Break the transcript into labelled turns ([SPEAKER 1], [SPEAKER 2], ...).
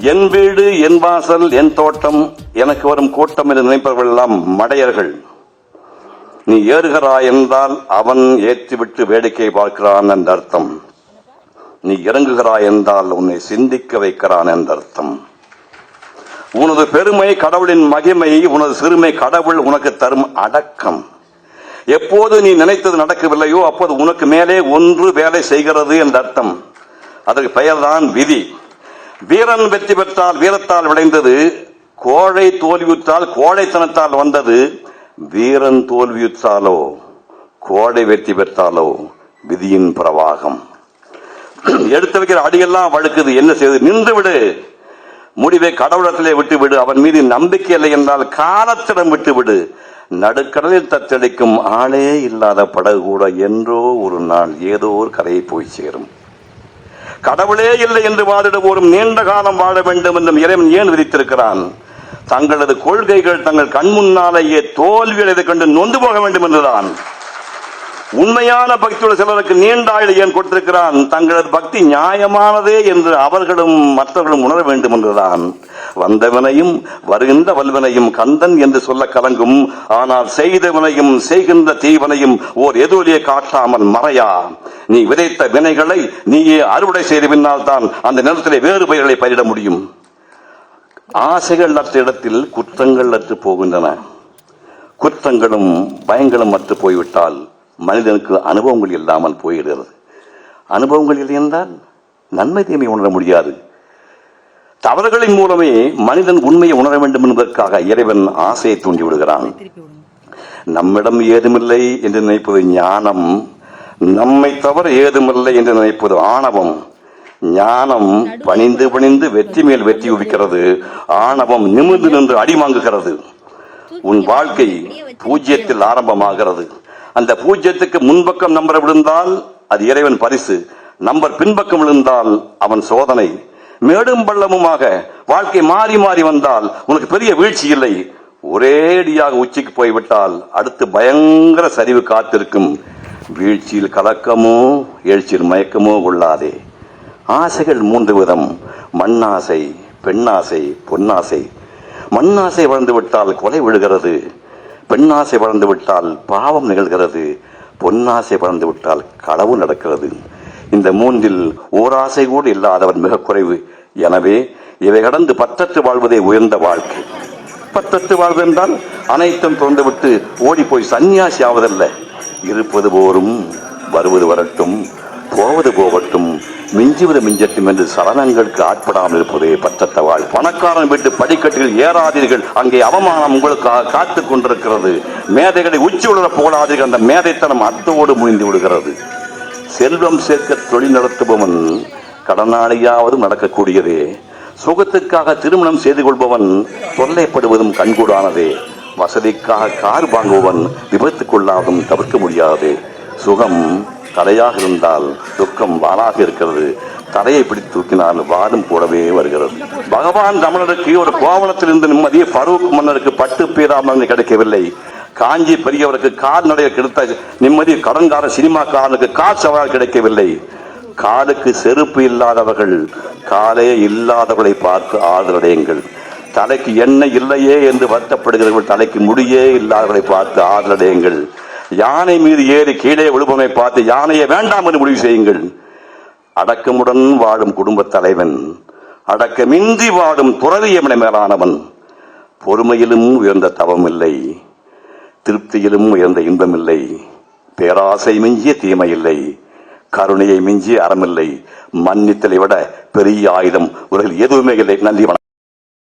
[SPEAKER 1] என் வீடு என் வாசல் என் தோட்டம் எனக்கு வரும் கூட்டம் என்று நினைப்பவர்கள் எல்லாம் மடையர்கள். நீ ஏறுகிறாய் என்றால் அவன் ஏற்றிவிட்டு வேடிக்கை பார்க்கிறான் என்ற அர்த்தம். நீ இறங்குகிறாய் என்றால் உன்னை சிந்திக்க வைக்கிறான் என்ற அர்த்தம். உனது பெருமை கடவுளின் மகிமை உனது சிறுமை கடவுள் உனக்கு தரும் அடக்கம். எப்போது நீ நினைத்தது நடக்கவில்லையோ அப்போது உனக்கு மேலே ஒன்று வேலை செய்கிறது என்ற அர்த்தம். அதற்கு பெயர்தான் விதி. வீரன் வெற்றி பெற்றால் வீரத்தால் விளைந்தது. கோழை தோல்வியுற்றால் கோழைத்தனத்தால் வந்தது. வீரன் தோல்வியுற்றாலோ கோழை வெற்றி பெற்றாலோ விதியின் பிரவாகம். எடுத்து வைக்கிற அடியெல்லாம் வழுக்குது. என்ன செய்வது நின்று விடு. முடிவை கடவுளத்திலே விட்டு விடு. அவன் மீது நம்பிக்கை இல்லை என்றால் காலத்திடம் விட்டு விடு. நடுக்கடலில் தத்தளிக்கும் ஆளே இல்லாத படகு கூட என்றோ ஒரு நாள் ஏதோ ஒரு கரையை போய் சேரும். கடவுளே இல்லை என்று வாதிடுவோரும் நீண்ட காலம் வாழ வேண்டும் என்றும் இறைவன் ஏன் விதித்திருக்கிறான்? தங்களது கொள்கைகள் தங்கள் கண் முன்னாலேயே தோல்வியடைந்து கண்டு நொந்து போக வேண்டும் என்றுதான். உண்மையான பக்தியுள்ள சிலருக்கு நீண்ட ஆயுள் ஏன் கொடுத்திருக்கிறான்? தங்களது பக்தி நியாயமானதே என்று அவர்களும் மற்றவர்களும் உணர வேண்டும் என்றுதான். வந்தவனையும் வருகின்ற வல்வனையும் கந்தன் என்று சொல்ல கலங்கும். ஆனால் செய்தவனையும் செய்கின்ற தீவனையும் ஓர் எதிரொலியை காட்டாமல் மறையா? நீ விதைத்த வினைகளை நீயே அறுவடை செய்த பின்னால் தான் அந்த நிலத்திலே வேறு பயிர்களை பயிரிட முடியும். ஆசைகள் அற்ற இடத்தில் குற்றங்கள் அற்று போகின்றன. குற்றங்களும் பயங்களும் அற்று போய்விட்டால் மனிதனுக்கு அனுபவங்கள் இல்லாமல் போயிடுகிறது. அனுபவங்கள் இல்லை என்றால் நன்மை தீமை உணர முடியாது. தவறுகளின் மூலமே மனிதன் உண்மையை உணர வேண்டும் என்பதற்காக இறைவன் ஆசையை தூண்டி விடுகிறான். நம்மிடம் ஏதுமில்லை என்று நினைப்பது ஞானம். நம்மை தவிர ஏதுமில்லை என்று நினைப்பது ஆணவம். ஞானம் பணிந்து பணிந்து வெற்றி மேல் வெற்றி உவிக்கிறது ஆணவம் நிமிர்ந்து நின்று அடி வாங்குகிறது உன் வாழ்க்கை பூஜ்ஜியத்தில் ஆரம்பமாகிறது. அந்த பூஜ்யத்துக்கு முன்பக்கம் நம்பர் விழுந்தால் அது இறைவன் பரிசு. நம்பர் பின்பக்கம் விழுந்தால் அவன் சோதனை. மேடும் பள்ளமுமாக வாழ்க்கை மாறி மாறி வந்தால் உனக்கு பெரிய வீழ்ச்சி இல்லை. ஒரேடியாக உச்சிக்கு போய்விட்டால் அடுத்து பயங்கர சரிவு காத்திருக்கும். வீழ்ச்சியில் கலக்கமோ எழுச்சியில் மயக்கமோ கொள்ளாதே. ஆசைகள் மூன்று விதம். மண்ணாசை பெண்ணாசை பொன்னாசை. மண்ணாசை வளர்ந்து விட்டால் கொலை விழுகிறது. பெண்ணாசை வளர்ந்து விட்டால் பாவம் நிகழ்கிறது. பொன்னாசை வளர்ந்து விட்டால் களவு நடக்கிறது. இந்த மூன்றில் ஓராசை கூட இல்லாதவன் மிக குறைவு. எனவே இவை கடந்து பற்றற்று வாழ்வதே உயர்ந்த வாழ்க்கை. பற்றற்று வாழ்வு என்றால் அனைத்தும் திறந்துவிட்டு ஓடி போய் சன்னியாசி ஆவதல்ல இருப்பது போரும் வருவது வரட்டும். போவது போகட்டும் மிஞ்சுவது மிஞ்சட்டும் என்று சலனங்களுக்கு ஆட்படாமல் இருப்பதே பற்றத்த வாழ் பணக்காரன் வீட்டு படிக்கட்டில் ஏறாதீர்கள். அங்கே அவமானம் உங்களுக்காக காத்து கொண்டிருக்கிறது. மேதைகளை உச்சி உலர போடாதீர்கள். அந்த மேதைத்தனம் அத்தோடு முடிந்து விடுகிறது. செல்வம் சேர்க்க தொழில் நடத்துபவன் கடனாளியாவதும் நடக்கக்கூடியதே. சுகத்துக்காக திருமணம் செய்து கொள்பவன் தொல்லைப்படுவதும் கண்கூடானதே. வசதிக்காக கார் வாங்குபவன் விபத்துக்குள்ளாவதும் தவிர்க்க முடியாதே. சுகம் தலையாக இருந்தால் துக்கம் வாளாக இருக்கிறது. தலையை பிடித்து தூக்கினால் வாடும் கூடவே வருகிறது. பகவான் தமிழருக்கு ஒரு கோவலத்திலிருந்து நிம்மதி பருவக்கு மன்னருக்கு பட்டு பீராமன் கிடைக்கவில்லை. காஞ்சி பெரியவருக்கு கால்நடைய கிடைத்த நிம்மதி கடன்கார சினிமாக்காரனுக்கு கால் சவால் கிடைக்கவில்லை. காலுக்கு செருப்பு இல்லாதவர்கள் காலே இல்லாதவர்களை பார்த்து ஆதரடையுங்கள் தலைக்கு எண்ணெய் இல்லையே என்று வருத்தப்படுகிறவர்கள் தலைக்கு முடியே இல்லாதவர்களை பார்த்து ஆதரடையுங்கள் யானை மீது ஏறி கீழே விழுபவனை பார்த்து யானையை வேண்டாம் என்று முடிவு செய்யுங்கள். அடக்கமுடன் வாழும் குடும்பத் தலைவன் அடக்கமின்றி வாழும் துறவியமனை மேலானவன். பொறுமையிலும் உயர்ந்த தவம் இல்லை. திருப்தியிலும் உயர்ந்த இன்பமில்லை பேராசை மிஞ்சிய தீமை இல்லை. கருணையை மிஞ்சிய அறமில்லை மன்னித்தலை விட பெரிய ஆயுதம் உலகில் எதுவுமே இல்லை. நன்றி